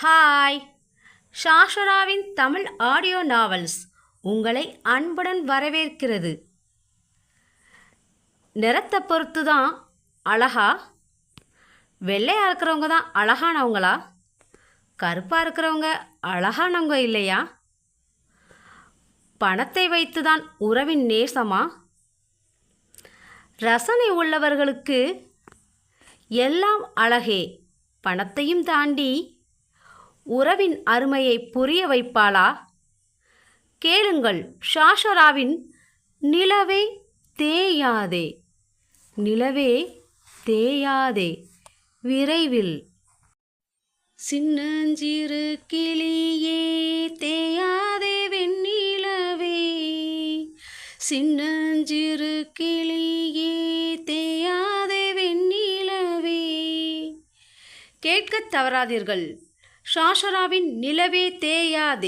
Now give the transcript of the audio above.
Hi ஷாஷராவின் Tamil audio novels உங்களை அன்புடன் வரவேற்கிறது. நிறத்தை பொறுத்து தான் அழகா? வெள்ளையாக இருக்கிறவங்க தான் அழகானவங்களா? கருப்பாக இருக்கிறவங்க அழகானவங்க இல்லையா? பணத்தை வைத்து தான் உறவின் நேசமா? ரசனை உள்ளவர்களுக்கு எல்லாம் அழகே. பணத்தையும் தாண்டி உறவின் அருமையை புரிய வைப்பாளா? கேளுங்கள் ஷாஷராவின் நிலவே தேயாதே. நிலவே தேயாதே. விரைவில். சின்னஞ்சிறு கிளியே தேயாதே வெண்ணிலவே. சின்னஞ்சிறு கிளியே தேயாதே வெண்ணிலவே. கேட்கத் தவறாதீர்கள். ஷாஷராவின் நிலவே தேயாதே.